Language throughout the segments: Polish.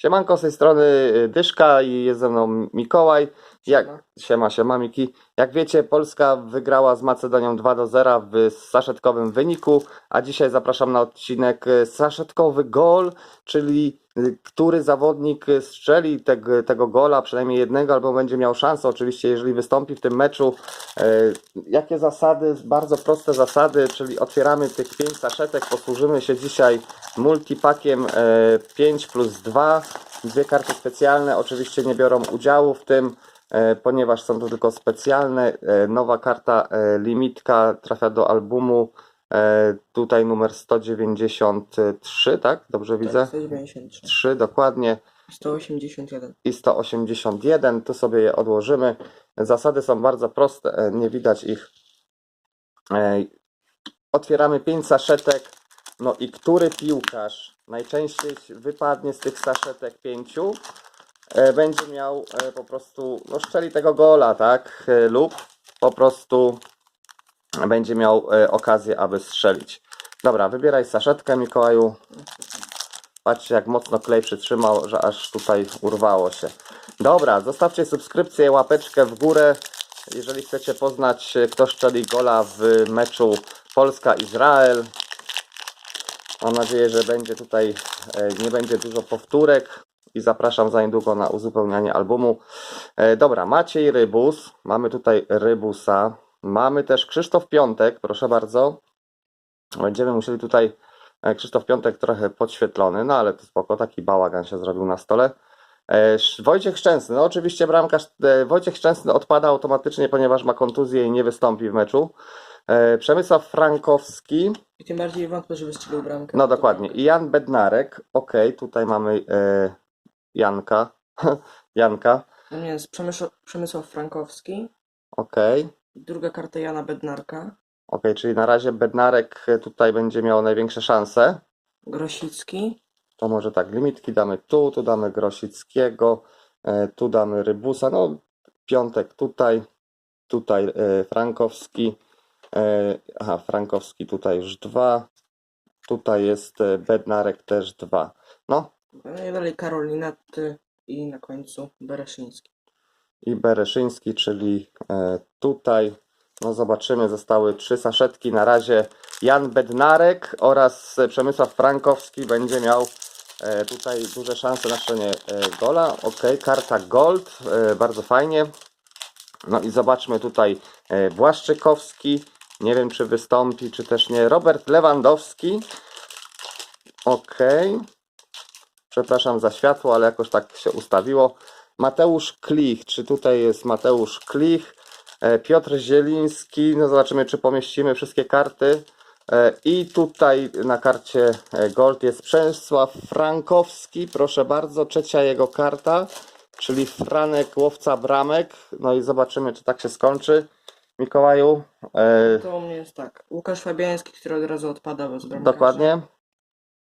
Siemanko, z tej strony y, Dyszka i jest ze mną Mikołaj. Jak, Siema. siema, siema Miki. Jak wiecie, Polska wygrała z Macedonią 2 do 0 w saszetkowym wyniku, a dzisiaj zapraszam na odcinek y, saszetkowy gol, czyli który zawodnik strzeli tego, tego gola, przynajmniej jednego, albo będzie miał szansę, oczywiście, jeżeli wystąpi w tym meczu. Y, Jakie zasady? Bardzo proste zasady, czyli otwieramy tych 5 saszetek, posłużymy się dzisiaj multipakiem e, 5 plus 2. Dwie karty specjalne oczywiście nie biorą udziału w tym, e, ponieważ są to tylko specjalne. E, Nowa karta e, limitka trafia do albumu. E, Tutaj numer 193, tak? Dobrze widzę? 193. 3 dokładnie 181. i 181. Tu sobie je odłożymy. Zasady są bardzo proste, e, nie widać ich. E, Otwieramy 5 saszetek. No i który piłkarz najczęściej wypadnie z tych saszetek 5 będzie miał po prostu, no szczeli tego gola, tak? Lub po prostu będzie miał e, okazję, aby strzelić. Dobra, wybieraj saszetkę, Mikołaju. Patrzcie, jak mocno klej przytrzymał, że aż tutaj urwało się. Dobra, zostawcie subskrypcję, łapeczkę w górę. Jeżeli chcecie poznać, e, kto strzeli gola w meczu Polska-Izrael. Mam nadzieję, że będzie tutaj, e, nie będzie dużo powtórek i zapraszam za niedługo na uzupełnianie albumu. Dobra, Maciej Rybus. Mamy tutaj Rybusa. Mamy też Krzysztof Piątek, proszę bardzo. Będziemy musieli tutaj e, Krzysztof Piątek trochę podświetlony, no ale to spoko, taki bałagan się zrobił na stole. E, Wojciech Szczęsny, no oczywiście bramkarz, e, Wojciech Szczęsny odpada automatycznie, ponieważ ma kontuzję i nie wystąpi w meczu. Przemysław Frankowski, I tym bardziej wątpię, że wystrzelił bramkę. no dokładnie. I Jan Bednarek. Ok, tutaj mamy e, Janka. Janka. Nie, jest Przemysł, Przemysław Frankowski. Ok. Druga karta Jana Bednarka. Ok, czyli na razie Bednarek e, tutaj będzie miał największe szanse. Grosicki. To może tak, limitki damy tu, tu damy Grosickiego, e, tu damy Rybusa. No, piątek tutaj, tutaj e, Frankowski. E, aha, Frankowski tutaj już dwa. Tutaj jest e, Bednarek też dwa. No, No i dalej Karolinetty. I na końcu Bereszyński. I Bereszyński, czyli e, tutaj. No zobaczymy, zostały trzy saszetki. Na razie Jan Bednarek oraz Przemysław Frankowski będzie miał e, tutaj duże szanse na strzelenie e, gola. Ok, karta gold, bardzo fajnie. No i zobaczmy tutaj Błaszczykowski. Nie wiem, czy wystąpi, czy też nie. Robert Lewandowski. Ok. Przepraszam za światło, ale jakoś tak się ustawiło. Mateusz Klich, czy tutaj jest Mateusz Klich? E, Piotr Zieliński, no zobaczymy, czy pomieścimy wszystkie karty. E, I tutaj na karcie e, Gold jest Przemysław Frankowski, proszę bardzo, trzecia jego karta, czyli Franek Łowca Bramek. No i zobaczymy, czy tak się skończy. Mikołaju, To u mnie jest tak. Łukasz Fabiański, który od razu odpada bez bramkarza. dokładnie.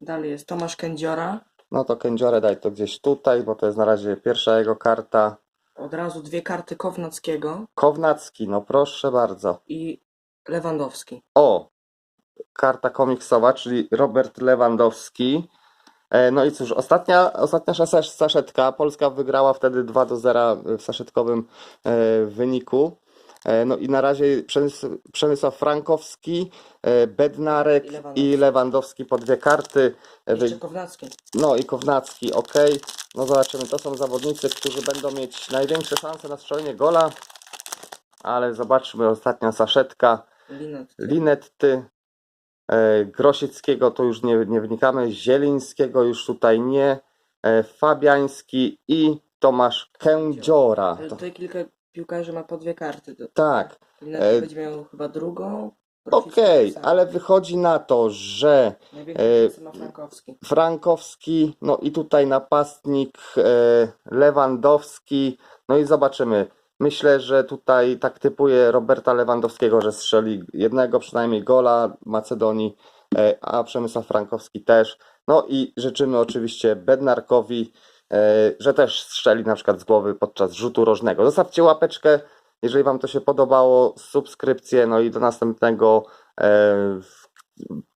Dalej jest Tomasz Kędziora. No to kędziorę daj to gdzieś tutaj, bo to jest na razie pierwsza jego karta. Od razu dwie karty Kownackiego Kownacki, no proszę bardzo. i Lewandowski. O, karta komiksowa, czyli Robert Lewandowski. E, No i cóż, ostatnia, ostatnia szasa- saszetka. Polska wygrała wtedy 2 do 0 w saszetkowym e, wyniku. E, No i na razie Przemys- Przemysław Frankowski, e, Bednarek I Lewandowski. i Lewandowski po dwie karty. E, Jeszcze Kownacki. No i Kownacki, ok. No zobaczymy, to są zawodnicy, którzy będą mieć największe szanse na strzelenie gola. Ale zobaczmy, ostatnia saszetka. Linet. Linetty, e, Grosickiego to już nie, nie wnikamy, Zielińskiego już tutaj nie, Fabiański i Tomasz Kędziora. To, kilka piłkarzy ma po dwie karty. To- tak, Linetty E, będzie miał chyba drugą. Okej, tak samo. ale wychodzi na to, że Największe e, szanse ma Frankowski. Frankowski, no i tutaj napastnik e, Lewandowski, no i zobaczymy. Myślę, że tutaj tak typuje Roberta Lewandowskiego, że strzeli jednego przynajmniej gola Macedonii, e, a Przemysław Frankowski też. No i życzymy oczywiście Bednarkowi, że też strzeli na przykład z głowy podczas rzutu rożnego. Zostawcie łapeczkę, jeżeli Wam to się podobało, subskrypcję, no i do następnego e,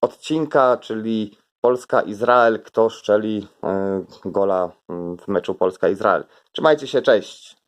odcinka, czyli Polska-Izrael, kto szczeli e, gola w meczu Polska-Izrael. Trzymajcie się, cześć!